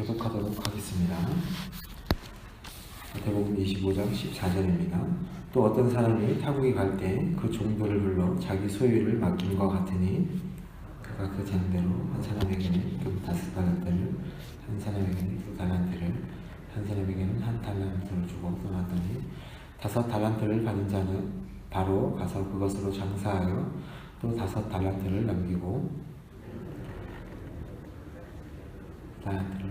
교독하도록 하겠습니다. 마태복음 25장 14절입니다. 또 어떤 사람이 타국에 갈 때 그 종들을 불러 자기 소유를 맡김과 같으니 그가 그 잔대로 한 사람에게는 금 다섯 달란트를 한 사람에게는 두 달란트를 한 사람에게는 한 달란트를 주고 떠났더니 다섯 달란트를 받은 자는 바로 가서 그것으로 장사하여 또 다섯 달란트를 남기고 달란트를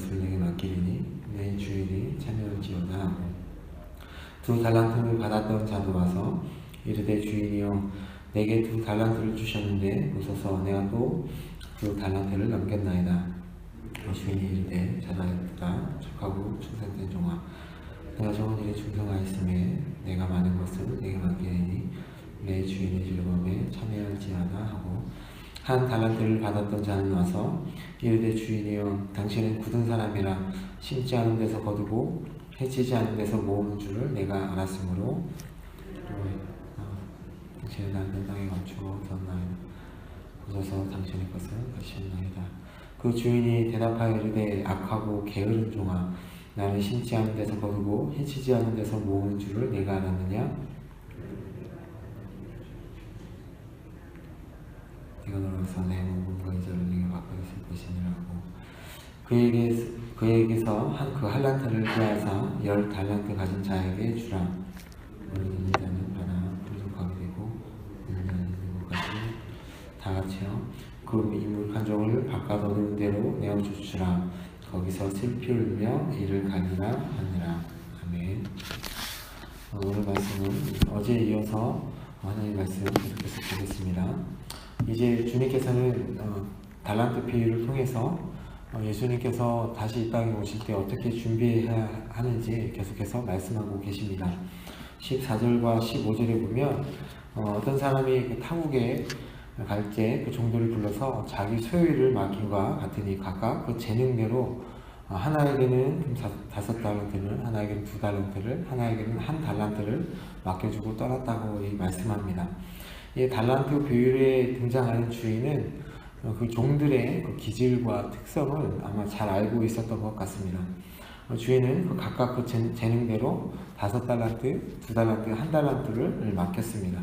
것을 내게 맡기리니 내 주인이 참여할지어다 두 달란트를 받았던 자도 와서 이르되 주인이여 내게 두 달란트를 주셨는데 보소서. 내가 또 두 달란트를 남겼나이다. 그 주인이 이르되 잘하였다. 척하고 충성된 종아 내가 좋은 일에 충성하였음에 내가 많은 것을 내게 맡기리니 내 주인의 즐거움에 한 달란트를 받았던 자는 와서 이르되 주인이여 당신은 굳은 사람이라 심지 않은 데서 거두고 해치지 않은 데서 모으는 줄을 내가 알았으므로 당신은 나는 땅에 감추어 뒀나이다. 보소서 당신의 것은 것이었나이다. 그 주인이 대답하여 이르되 악하고 게으른 종아 나는 심지 않은 데서 거두고 해치지 않은 데서 모으는 줄을 내가 알았느냐 너로서 내 모금과 이자를 내게 맡겨있을 것이니라고. 그에게 그에게서 한 그 할란트를 빼앗아 열 달란트 가진 자에게 주라. 이자는 하나 풍족하게 되고 자는 다 같이요. 그 이물 간종을 바깥 얻은 대로 내어 주시라. 거기서 슬피 울며 이를 가니라 하니라. 아멘. 어, 오늘 말씀은 어제 이어서 하나님의 말씀 계속해서 보겠습니다. 이제 주님께서는 어, 달란트 비유를 통해서 어, 예수님께서 다시 이 땅에 오실 때 어떻게 준비해야 하는지 계속해서 말씀하고 계십니다. 14절과 15절에 보면 어, 떤 사람이 그 타국에 갈 때 그 종들을 불러서 자기 소유를 맡긴과 같으니 각각 그 재능대로 어, 하나에게는 다- 다섯 달란트를, 하나에게는 두 달란트를, 하나에게는 한 달란트를 맡겨주고 떠났다고 이 말씀합니다. 이 달란트 비율에 등장하는 주인은 어, 그 종들의 그 기질과 특성을 아마 잘 알고 있었던 것 같습니다. 어, 주인은 그 각각 그 재- 재능대로 다섯 달란트, 두 달란트, 한 달란트를 맡겼습니다.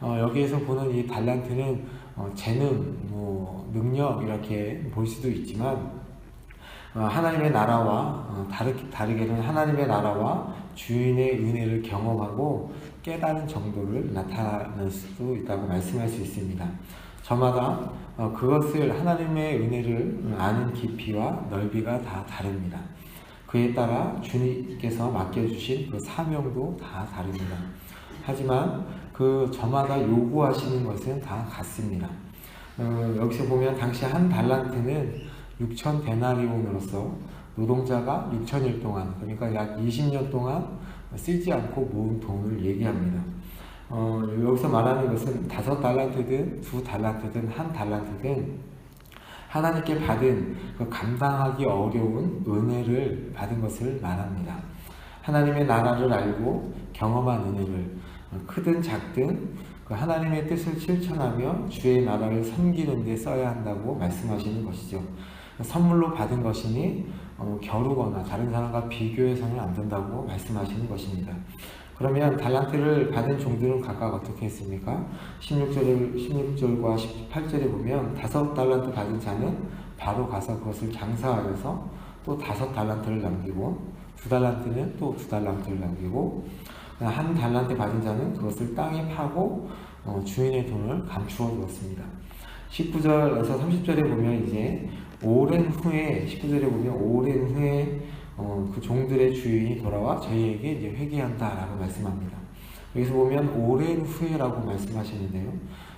어, 여기에서 보는 이 달란트는 어, 재능, 뭐 능력 이렇게 볼 수도 있지만 어, 하나님의 나라와 어, 다르, 다르게는 하나님의 나라와 주인의 은혜를 경험하고 깨달은 정도를 나타낼 수도 있다고 말씀할 수 있습니다. 저마다 어, 그것을 하나님의 은혜를 아는 깊이와 넓이가 다 다릅니다. 그에 따라 주님께서 맡겨주신 그 사명도 다 다릅니다. 하지만 그 저마다 요구하시는 것은 다 같습니다. 어, 여기서 보면 당시 한 달란트는 6천 데나리온으로서 노동자가 6천일 동안 그러니까 약 20년 동안 쓰지 않고 모은 돈을 얘기합니다. 어, 여기서 말하는 것은 다섯 달란트든 두 달란트든 한 달란트든 하나님께 받은 그 감당하기 어려운 은혜를 받은 것을 말합니다. 하나님의 나라를 알고 경험한 은혜를 어, 크든 작든 그 하나님의 뜻을 실천하며 주의 나라를 섬기는 데 써야 한다고 말씀하시는 것이죠. 선물로 받은 것이니 어, 겨루거나 다른 사람과 비교해서는 안 된다고 말씀하시는 것입니다. 그러면 달란트를 받은 종들은 각각 어떻게 했습니까? 16절, 16절과 18절에 보면 다섯 달란트 받은 자는 바로 가서 그것을 장사하여서 또 다섯 달란트를 남기고 두 달란트는 또 두 달란트를 남기고 한 달란트 받은 자는 그것을 땅에 파고 어, 주인의 돈을 감추어 두었습니다. 19절에서 30절에 보면 이제 오랜 후에 19절에 보면 오랜 후에 어, 그 종들의 주인이 돌아와 저희에게 이제 회개한다라고 말씀합니다. 여기서 보면 오랜 후에라고 말씀하시는데요.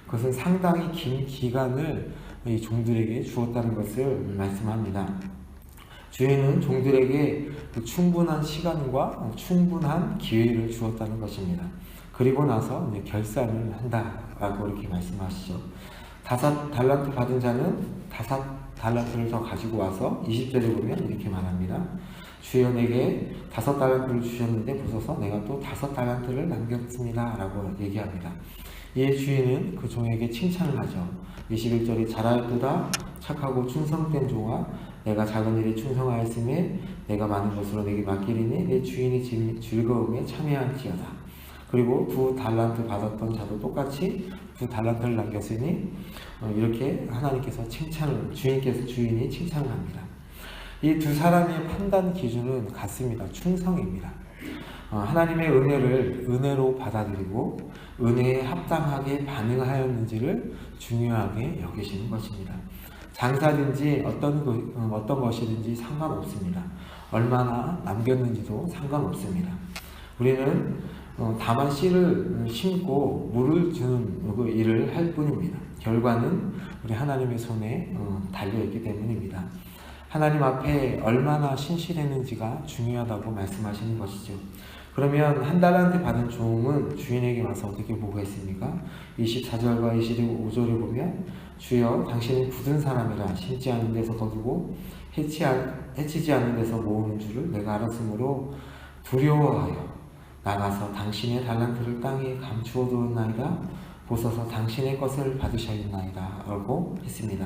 그것은 상당히 긴 기간을 이 종들에게 주었다는 것을 말씀합니다. 주인은 종들에게 그 충분한 시간과 충분한 기회를 주었다는 것입니다. 그리고 나서 결산을 한다라고 이렇게 말씀하시죠. 다섯 달란트 받은 자는 다섯 달란트를 더 가지고 와서 20절에 보면 이렇게 말합니다. 주여 내게 다섯 달란트를 주셨는데 보소서 내가 또 다섯 달란트를 남겼습니다. 라고 얘기합니다. 이에 주인은 그 종에게 칭찬을 하죠. 21절에 잘하였도다 착하고 충성된 종아 내가 작은 일에 충성하였음에 내가 많은 것으로 내게 맡기리니 내 주인이 즐거움에 참여할지어다. 그리고 두 달란트 받았던 자도 똑같이 두 달란트를 남겼으니 어, 이렇게 하나님께서 칭찬을 주인께서 주인이 칭찬을 합니다. 이 두 사람의 판단 기준은 같습니다. 충성입니다. 어, 하나님의 은혜를 은혜로 받아들이고 은혜에 합당하게 반응하였는지를 중요하게 여기시는 것입니다. 장사든지 어떤 그, 어, 어떤 것이든지 상관없습니다. 얼마나 남겼는지도 상관없습니다. 우리는 어, 다만 씨를 심고 물을 주는 그 일을 할 뿐입니다. 결과는 우리 하나님의 손에 어, 달려 있기 때문입니다. 하나님 앞에 얼마나 신실했는지가 중요하다고 말씀하시는 것이죠. 그러면 한 달한테 받은 종은 주인에게 와서 어떻게 보고했습니까? 24절과 25절에 보면 주여 당신은 굳은 사람이라 심지 않은 데서 거두고 해치, 해치지 않은 데서 모으는 줄을 내가 알았으므로 두려워하여 나가서 당신의 달란트를 땅에 감추어 두었나이다. 보소서 당신의 것을 받으셨나이다. 라고 했습니다.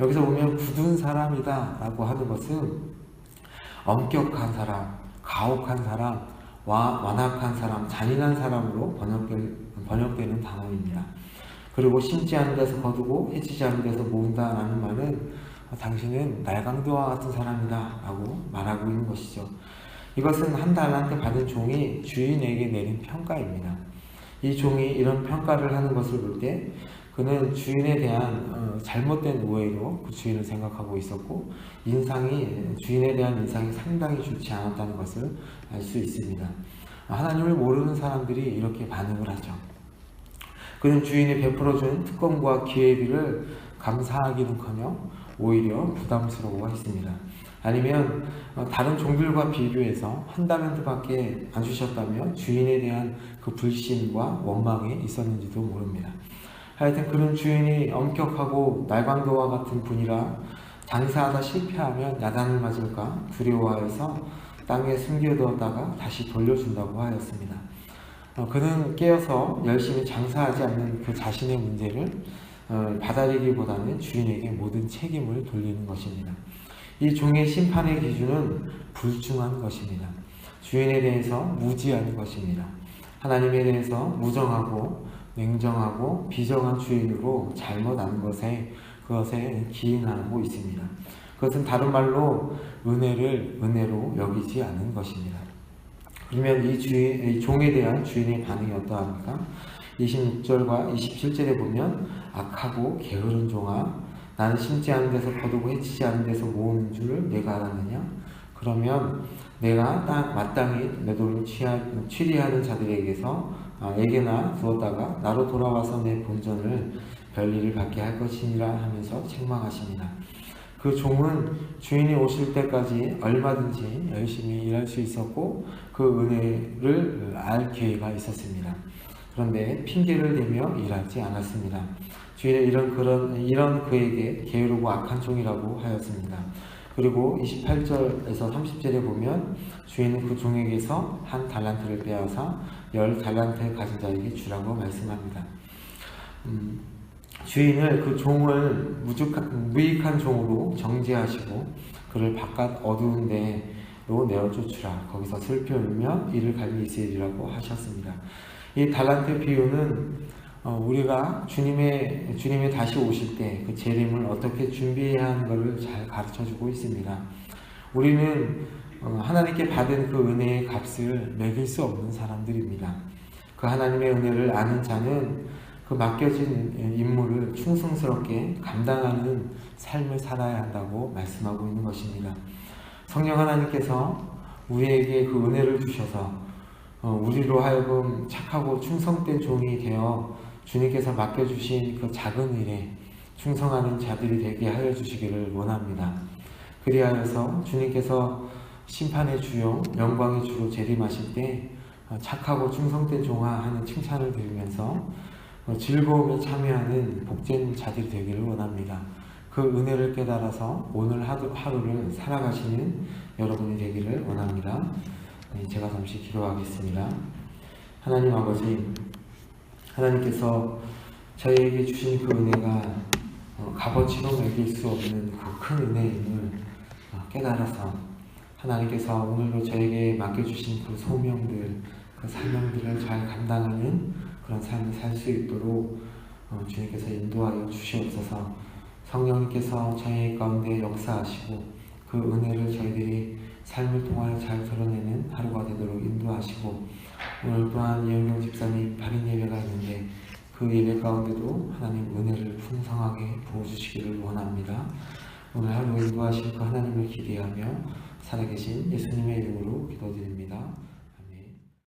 여기서 보면 굳은 사람이다. 라고 하는 것은 엄격한 사람, 가혹한 사람, 와, 완악한 사람, 잔인한 사람으로 번역되, 는 단어입니다. 그리고 심지 않은 데서 거두고 해치지 않은 데서 모은다라는 말은 당신은 날강도와 같은 사람이다 라고 말하고 있는 것이죠. 이것은 한 달란트 받은 종이 주인에게 내린 평가입니다. 이 종이 이런 평가를 하는 것을 볼 때 그는 주인에 대한 어, 잘못된 오해로 그 주인을 생각하고 있었고 인상이 주인에 대한 인상이 상당히 좋지 않았다는 것을 알 수 있습니다. 하나님을 모르는 사람들이 이렇게 반응을 하죠. 그는 주인이 베풀어준 특권과 기회비를 감사하기는커녕 오히려 부담스러워했습니다. 아니면 어, 다른 종들과 비교해서 한 달란트밖에 안 주셨다면 주인에 대한 그 불신과 원망이 있었는지도 모릅니다. 하여튼 그런 주인이 엄격하고 날강도와 같은 분이라 장사하다 실패하면 야단을 맞을까 두려워하여서 땅에 숨겨두었다가 다시 돌려준다고 하였습니다. 어, 그는 깨어서 열심히 장사하지 않는 그 자신의 문제를 어, 받아들이기보다는 주인에게 모든 책임을 돌리는 것입니다. 이 종의 심판의 기준은 불중한 것입니다. 주인에 대해서 무지한 것입니다. 하나님에 대해서 무정하고 냉정하고 비정한 주인으로 잘못 아는 것에 그것에 기인하고 있습니다. 그것은 다른 말로 은혜를 은혜로 여기지 않은 것입니다. 그러면 이 주인, 이 종에 대한 주인의 반응이 어떠합니까? 26절과 27절에 보면 악하고 게으른 종아 나는 심지 않은 데서 거두고 해치지 않은 데서 모으는 줄을 내가 알았느냐? 그러면 내가 딱 마땅히 내 돈을 취리하는 자들에게서 아, 에게나 두었다가 나로 돌아와서 내 본전을 별일을 받게 할 것이니라 하면서 책망하십니다. 그 종은 주인이 오실 때까지 얼마든지 열심히 일할 수 있었고 그 은혜를 알 기회가 있었습니다. 그런데 핑계를 대며 일하지 않았습니다. 주인은 이런 그런 이런 그에게 게으르고 악한 종이라고 하였습니다. 그리고 28절에서 30절에 보면 주인은 그 종에게서 한 달란트를 빼앗아 열 달란트 가진 자에게 주라고 말씀합니다. 음, 주인을 그 종을 무죽한, 무익한 종으로 정죄하시고 그를 바깥 어두운 데로 내어 쫓으라. 거기서 슬피 울며 이를 갈미 이스라고 하셨습니다. 이 달란트 비유는 어, 우리가 주님의 주님이 다시 오실 때 그 재림을 어떻게 준비해야 하는 것을 잘 가르쳐 주고 있습니다. 우리는 어, 하나님께 받은 그 은혜의 값을 매길 수 없는 사람들입니다. 그 하나님의 은혜를 아는 자는 그 맡겨진 임무를 충성스럽게 감당하는 삶을 살아야 한다고 말씀하고 있는 것입니다. 성령 하나님께서 우리에게 그 은혜를 주셔서 어, 우리로 하여금 착하고 충성된 종이 되어 주님께서 맡겨주신 그 작은 일에 충성하는 자들이 되게 하여 주시기를 원합니다. 그리하여서 주님께서 심판의 주요 영광의 주로 재림하실 때 어, 착하고 충성된 종아 하는 칭찬을 들으면서 어, 즐거움에 참여하는 복된 자들이 되기를 원합니다. 그 은혜를 깨달아서 오늘 하루, 하루를 살아가시는 여러분이 되기를 원합니다. 네, 제가 잠시 기도하겠습니다. 하나님 아버지, 하나님께서 저희에게 주신 그 은혜가 어, 값어치로 매길 수 없는 그 큰 은혜임을 어, 깨달아서 하나님께서 오늘도 저에게 맡겨주신 그 소명들, 그 사명들을 잘 감당하는 그런 삶을 살 수 있도록 어, 주님께서 인도하여 주시옵소서. 성령님께서 저희 가운데 역사하시고 그 은혜를 저희들이 삶을 통하여 잘 드러내는 하루가 되도록 인도하시고 오늘 또한 이영경 집사님 발인 예배가 있는데 그 예배 가운데도 하나님 은혜를 풍성하게 부어주시기를 원합니다. 오늘 하루 인도하실 그 하나님을 기대하며 살아계신 예수님의 이름으로